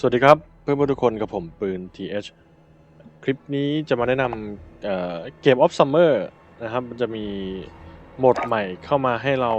สวัสดีครับเพื่อนๆทุกคนกับผมปืน TH คลิปนี้จะมาแนะนำเกม of Summer นะครับมันจะมีโหมดใหม่เข้ามาให้เรา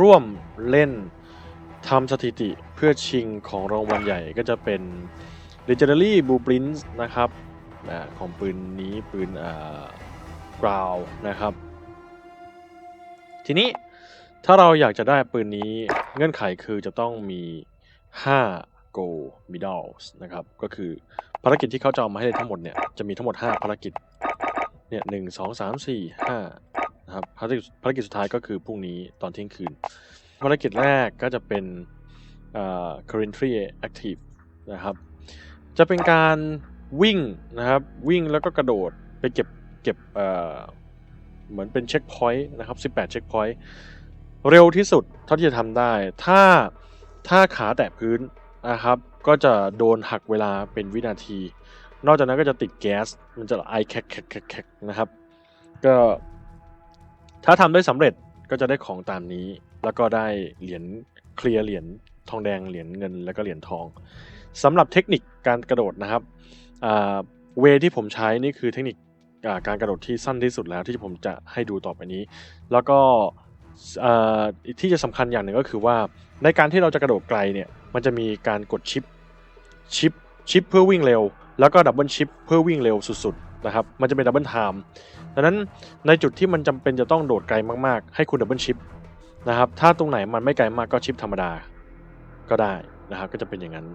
ร่วมเล่นทำสถิติเพื่อชิงของรางวัลใหญ่ก็จะเป็น Legendary Blueprints นะครับของปืนนี้ปืนกราวนะครับ ทีนี้ถ้าเราอยากจะได้ปืนนี้เงื่อนไขคือจะต้องมี 5 go medals นะครับ ก็คือภารกิจที่เขาจะเอามาให้เล่นทั้งหมดเนี่ย จะมีทั้งหมด 5 ภารกิจ เนี่ยหนึ่งสองสามสี่ห้านะครับ ภารกิจภารกิจสุดท้ายก็คือพรุ่งนี้ตอนเที่ยงคืน ภารกิจแรกก็จะเป็นอ่า currently active นะครับ จะเป็นการวิ่งนะครับ วิ่งแล้วก็กระโดดไปเก็บเก็บเอ่อเหมือนเป็นเช็คพอยต์นะครับ 18 เช็คพอยต์เร็วที่สุดเท่าที่จะทำได้ ถ้าถ้าขาแตะพื้น นะครับ ก็จะโดนหักเวลาเป็นวินาที นอกจากนั้นก็จะติดแก๊ส มันจะไอแคกแคกแคกแคกนะครับ ก็ถ้าทำได้สำเร็จก็จะได้ของตามนี้ แล้วก็ได้เหรียญเคลียร์เหรียญทองแดงเหรียญเงินแล้วก็เหรียญทองสำหรับเทคนิคการกระโดดนะครับเวที่ผมใช้นี่คือเทคนิคการกระโดดที่สั้นที่สุดแล้วที่ผมจะให้ดูต่อไปนี้ แล้วก็ ที่จะสำคัญอย่างหนึ่งก็คือว่าในการที่เราจะกระโดดไกลเนี่ยมันจะมีการกดชิปชิปชิปเพื่อวิ่งเร็ว แล้วก็ดับเบิลชิปเพื่อวิ่งเร็วสุดๆนะครับมันจะเป็นดับเบิลไทม์ดังนั้นในจุดที่มันจำเป็นจะต้องโดดไกลมากๆ ให้คุณดับเบิลชิปนะครับถ้าตรงไหนมันไม่ไกลมากก็ชิปธรรมดาก็ได้นะครับก็จะเป็นอย่างนั้น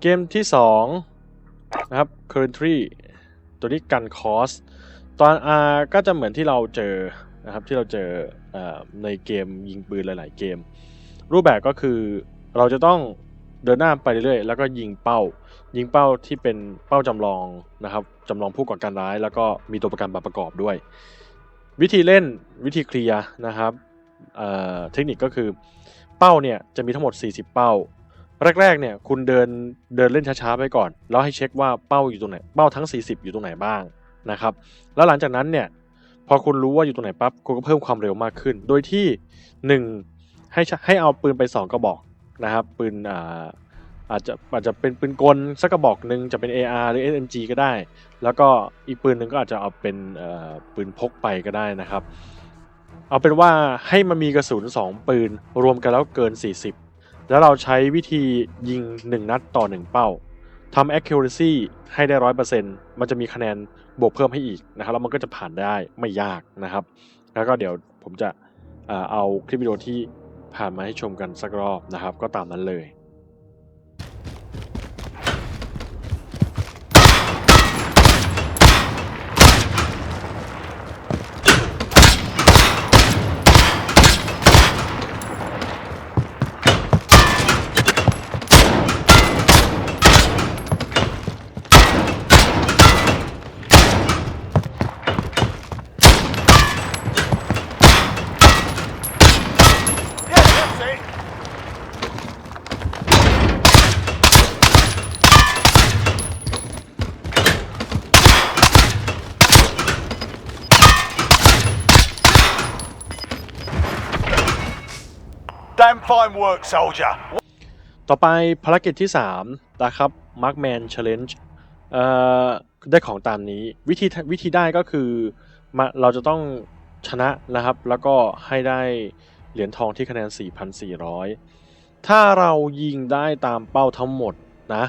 เกมที่2นะครับ currently ตัวนี้กันคอสตอน R ก็จะเหมือนที่เราเจอนะครับที่เราเจออในเกมยิงปืนหลาย ๆ เกม รูปแบบก็คือเราจะต้องเดินหน้าไปเรื่อยๆแล้วก็ยิงเป้า ยิงเป้าที่เป็นเป้าจำลองนะครับจำลองผู้ก่อการร้าย แล้วก็มีตัวประกันมาประกอบด้วย วิธีเล่นวิธีเคลียร์นะครับเเทคนิคก็คือเป้าเนี่ยจะมีทั้งหมด 40 เป้า แรกๆเนี่ยคุณเดินเดินเล่นช้าๆไปก่อน แล้วให้เช็คว่าเป้าอยู่ตรงไหนเป้าทั้ง 40 อยู่ตรงไหนบ้างนะครับแล้วหลังจากนั้นเนี่ยพอคุณรู้ว่าอยู่ตรงไหนปั๊บคุณก็เพิ่มความเร็วมากขึ้น โดยที่ 1 ให้ใช้ให้เอาปืนไป 2 กระบอกนะครับปืนอ่าอาจจะอาจจะเป็นปืนกลสักกระบอกหนึ่งจะเป็น AR หรือ SMG ก็ได้ แล้วก็อีกปืนหนึ่งก็อาจจะเอาเป็นปืนพกไปก็ได้นะครับ เอาเป็นว่าให้มันมีกระสุน 2 ปืนรวมกันแล้วเกิน 40 แล้วเราใช้วิธียิง 1 นัดต่อ 1 เป้าทำ accuracy ให้ได้ร้อยเปอร์เซนต์มันจะมีคะแนนบวกเพิ่มให้อีกนะครับ แล้วมันก็จะผ่านได้ไม่ยากนะครับ แล้วก็เดี๋ยวผมจะเอาคลิปวิดีโอที่ผ่านมาให้ชมกันสักรอบนะครับ ก็ตามนั้นเลย fine work, soldier. ต่อไปภารกิจที่ 3 นะครับ Markman Challenge เอ่อได้ของตามนี้วิธีวิธีได้ก็คือมาเราจะต้องชนะนะครับ แล้วก็ให้ได้เหรียญทองที่คะแนน 4,400 ถ้าเรายิงได้ตามเป้าทั้งหมดนะ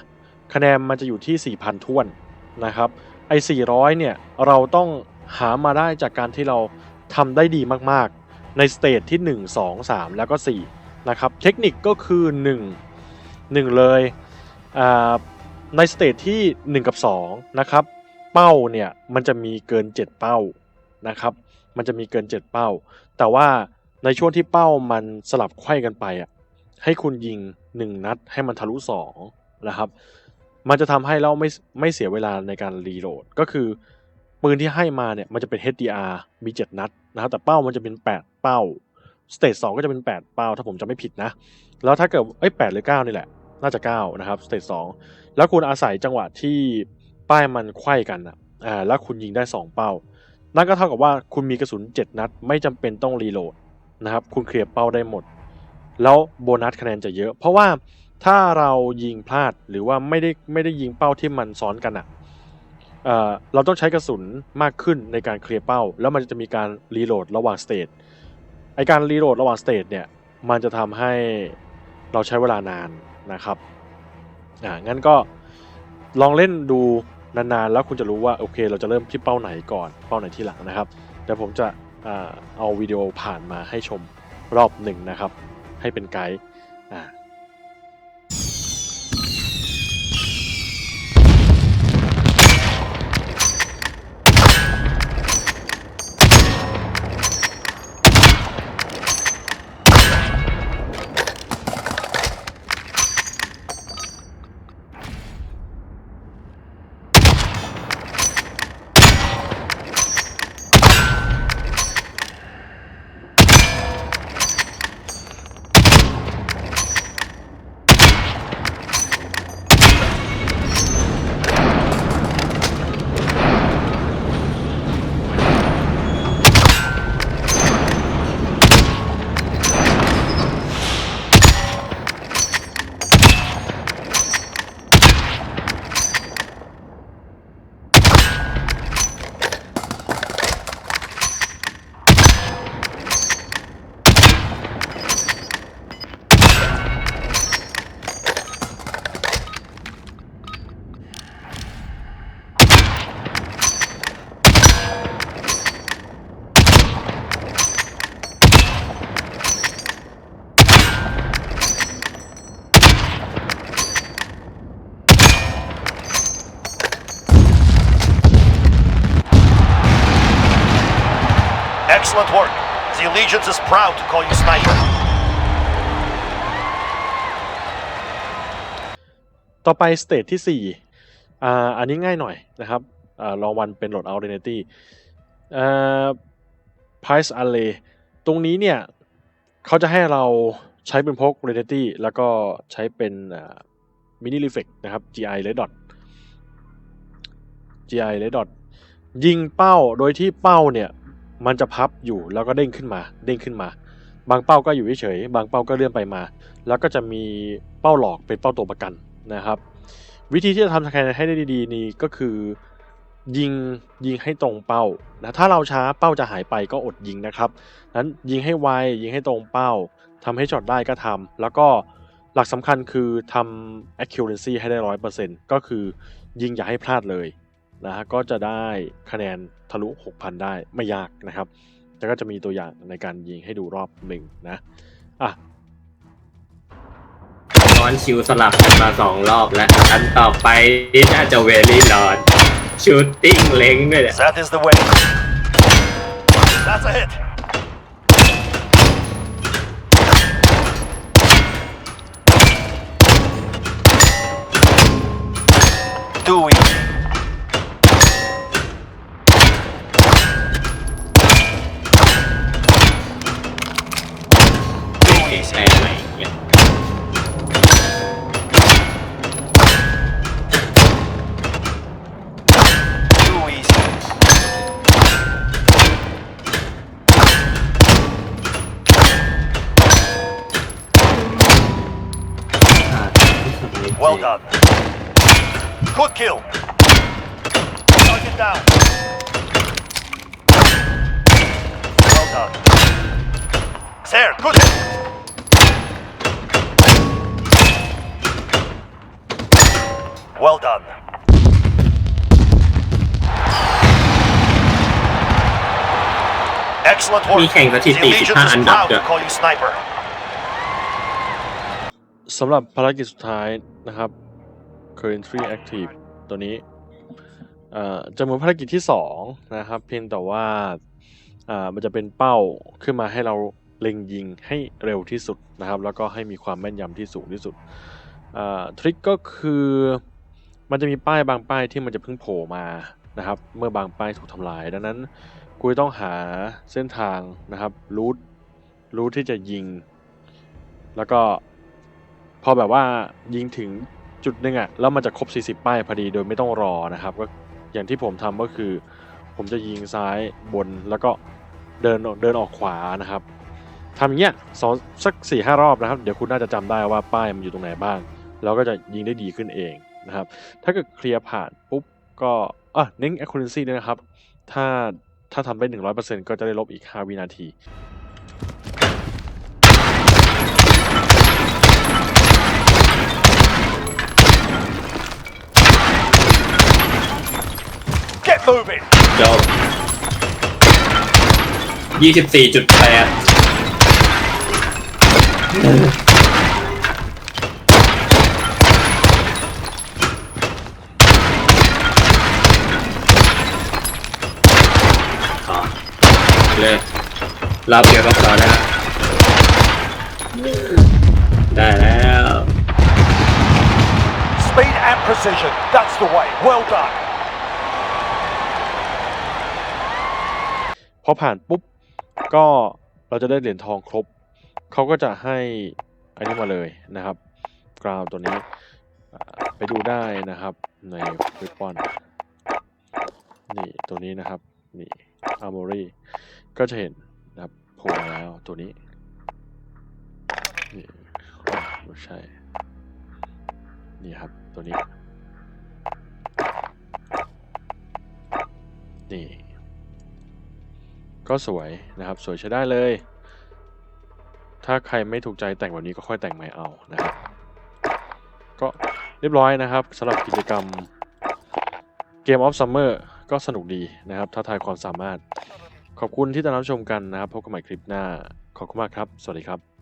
คะแนนมันจะอยู่ที่ 4,000ท้วนนะครับไอ้400 เนี่ย เราต้องหามาได้จากการที่เราทำได้ดีมากๆ ในสเตจที่ 1 2 3 แล้วก็ 4 นะครับเทคนิคก็คือ 1 1 เลยอ่าในสเตจที่ 1 กับ2นะครับเป้าเนี่ยมันจะมีเกิน 7 เป้านะครับมันจะมีเกิน 7 เป้า แต่ว่าในช่วงที่เป้ามันสลับไขว้กันไปอะให้คุณยิง 1 นัดให้มันทะลุ2นะครับมันจะทำให้เราไม่ไม่เสียเวลาในการรีโหลด ก็คือปืนที่ให้มาเนี่ยมันจะเป็น HDR มี 7 นัดนะครับแต่เป้ามันจะเป็น 8 เป้า สเตจ2ก็จะเป็น 8 เป้าถ้าผมจะไม่ผิดนะ แล้วถ้าเกิดเอ้ย8หรือ9นี่แหละ น่าจะ 9 นะครับสเตจ2แล้วคุณอาศัยจังหวะที่ป้ายมันไขว้กันอะอ่าแล้วคุณยิงได้ 2 เป้า นั่นก็เท่ากับว่าคุณมีกระสุน 7 นัด ไม่จำเป็นต้องรีโหลดนะครับคุณเคลียร์เป้าได้หมด แล้วโบนัสคะแนนจะเยอะ เพราะว่าถ้าเรายิงพลาดหรือว่าไม่ได้ไม่ได้ยิงเป้าที่มันซ้อนกันอะเราต้องใช้กระสุนมากขึ้นในการเคลียร์เป้า แล้วมันจะมีการรีโหลดระหว่างสเตจ ไอการรีโหลดระหว่างสเตจเนี่ยมันจะทำให้เราใช้เวลานานนะครับอ่างั้นก็ลองเล่นดูนานๆ แล้วคุณจะรู้ว่าโอเค เราจะเริ่มที่เป้าไหนก่อนเป้าไหนที่หลังนะครับเดี๋ยวผมจะอ่าเอาวิดีโอผ่านมาให้ชมรอบหนึ่งนะครับ ให้เป็นไกด์อ่า Excellent work. The Allegiance is proud to call you sniper. ต่อไปสเตทที่ 4 อ่า อันนี้ง่ายหน่อยนะครับ อ่ารองวันเป็นโหลดเอาเดนตี้อ่า price array ตรงนี้เนี่ยเขาจะให้เราใช้เป็นพก r e d ตี้แล้วก็ใช้เป็นมินิลิเฟกนะครับ GI เลดดอท GI เลดดอทยิงเป้าโดยที่เป้าเนี่ย มันจะพับอยู่แล้วก็เด้งขึ้นมา เด้งขึ้นมา บางเป้าก็อยู่เฉยบางเป้าก็เลื่อนไปมา แล้วก็จะมีเป้าหลอกเป็นเป้าตัวประกันนะครับ วิธีที่จะทำคะแนนให้ได้ดีๆ นี่ก็คือ ยิงยิงให้ตรงเป้านะถ้าเราช้าเป้าจะหายไปก็อดยิงนะครับนั้นยิงให้ไวยิงให้ตรงเป้าทำให้ช็อตได้ก็ทำแล้วก็หลักสำคัญคือทำ accuracy ให้ได้ร้อยเปอร์เซ็นต์ก็คือยิงอย่าให้พลาดเลย นะฮะก็จะได้คะแนนทะลุ 6,000 ได้ไม่ยากนะครับ แล้วก็จะมีตัวอย่างในการยิงให้ดูรอบหนึ่งนะอะนอนชิวสลับกันมาสองรอบแล้วอันต่อไปนี่น่าจะเวลี่นอนชูตติ้งเล้งด้วยเนี่ย That is the way. That's a hit. Too easy. Well done. Good kill. Target down. Well done. There, good hit. Well done. Excellent work. มีแข่งสถิ The ติ Allegiance 15 อัน is ดับ proud ด้วย to call you sniper. สำหรับภารกิจสุดท้ายนะครับ currently active ตัวนี้จะเหมือนภารกิจที่ 2 นะครับ เพียงแต่ว่ามันจะเป็นเป้าขึ้นมาให้เราเล็งยิงให้เร็วที่สุดนะครับ แล้วก็ให้มีความแม่นยำที่สูงที่สุดทริคก็คือมันจะมีป้ายบางป้ายที่มันจะเพิ่งโผล่มานะครับ เมื่อบางป้ายถูกทำลาย ดังนั้นกูจะต้องหาเส้นทางนะครับรูทรูทที่จะยิง แล้วก็ พอแบบว่ายิงถึงจุดหนึ่งอะแล้วมันจะครบ 40 ป้ายพอดีโดยไม่ต้องรอนะครับก็อย่างที่ผมทำก็คือ ผมจะยิงซ้ายบนแล้วก็เดินเดินออกขวานะครับทำอย่างเงี้ยสองสักสี่ห้ารอบนะครับ เดี๋ยวคุณน่าจะจำได้ว่าป้ายมันอยู่ตรงไหนบ้าง แล้วก็จะยิงได้ดีขึ้นเองนะครับ ถ้าเกิดเคลียร์ผ่านปุ๊บก็อะเน้น accuracy ด้วยนะครับ ถ้าถ้าทำได้ 100%ก็จะได้ลบอีก 5 วินาที moving. จบยี่สิบสี่จุดแปดเลยรอบเดียวก็พอแล้ว ได้แล้ว Speed and precision. That's the way. Well done. พอผ่านปุ๊บก็เราจะได้เหรียญทองครบ เขาก็จะให้อันนี้มาเลยนะครับ กราวตัวนี้ไปดูได้นะครับในเว็บปอนนี่ตัวนี้นะครับ นี่อาร์มอรี่ก็จะเห็นนะครับโผล่มาแล้วตัวนี้นี่ไม่ใช่ นี่ครับตัวนี้ นี่ ก็สวยนะครับ สวยใช้ได้เลย ถ้าใครไม่ถูกใจแต่งแบบนี้ก็ค่อยแต่งใหม่เอานะครับ ก็เรียบร้อยนะครับสำหรับกิจกรรมเกมออฟซัมเมอร์ก็สนุกดีนะครับท้าทายความสามารถ ขอบคุณที่ติดตามชมกันนะครับ พบกันใหม่คลิปหน้า ขอบคุณมากครับ สวัสดีครับ